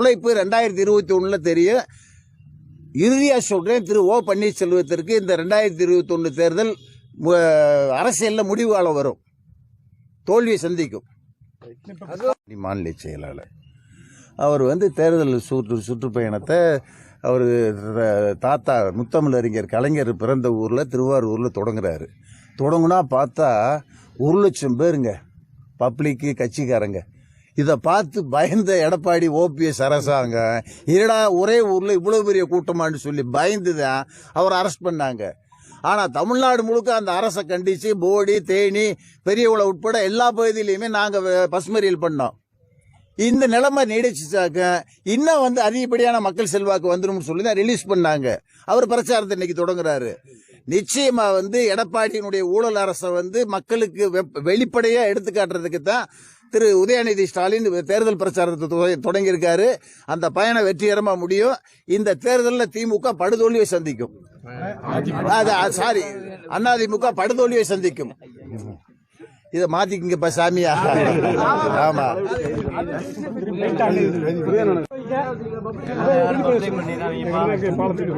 உழைப்பு ரெண்டாயிரத்தி இருபத்தி ஒண்ணுல தெரியும் இறுதியா சொல்றேன் திரு ஓ பன்னீர்செல்வத்திற்கு இந்த ரெண்டாயிரத்தி இருபத்தி ஒன்னு தேர்தல் அரசியல்ல முடிவு காலம் வரும். தோல்வியை சந்திக்கும். மாநில செயலாளர். அவர் வந்து தேர்தல் சுற்று சுற்றுப்பயணத்தை அவர் தாத்தா முத்தமிழறிஞர் கலைஞர் பிறந்த ஊரில் திருவாரூரில் தொடங்குறாரு. தொடங்குனா பார்த்தா ஒரு லட்சம் பேருங்க. பப்ளிக்கு கட்சிக்காரங்க. இதை பார்த்து பயந்த எடப்பாடி ஓபிஎஸ் அரசாங்கம் இரடா ஒரே ஊரில் இவ்வளோ பெரிய கூட்டமான்னு சொல்லி பயந்து தான் அவர் அரெஸ்ட் பண்ணாங்க. ஆனால் தமிழ்நாடு முழுக்க அந்த அரசை கண்டித்து போடி தேனி பெரியவளை உட்பட எல்லா பகுதியிலையுமே நாங்கள் பசுமறியல் பண்ணோம். இந்த நிலைமை நீடிச்சுச்சாக்க இன்னும் வந்து அதிகப்படியான மக்கள் செல்வாக்கு வந்துடும் சொல்லி தான் ரிலீஸ் பண்ணாங்க. அவர் பிரச்சாரத்தை இன்னைக்கு தொடங்குறாரு. நிச்சயமாக வந்து எடப்பாடியினுடைய ஊழல் அரசை வந்து மக்களுக்கு வெப்- வெளிப்படையாக எடுத்துக்காட்டுறதுக்கு தான் திரு உதயநிதி ஸ்டாலின் தேர்தல் பிரச்சாரத்தை தொடங்கியிருக்காரு. அந்த பயணம் வெற்றிகரமாக முடியும். இந்த தேர்தலில் திமுக படுதோல்வியை சந்திக்கும். சாரி அதிமுக படுதோல்வியை சந்திக்கும். இதை மாத்திக்கிங்கப்பா சாமியா ஆமா. பாலத்துக்கு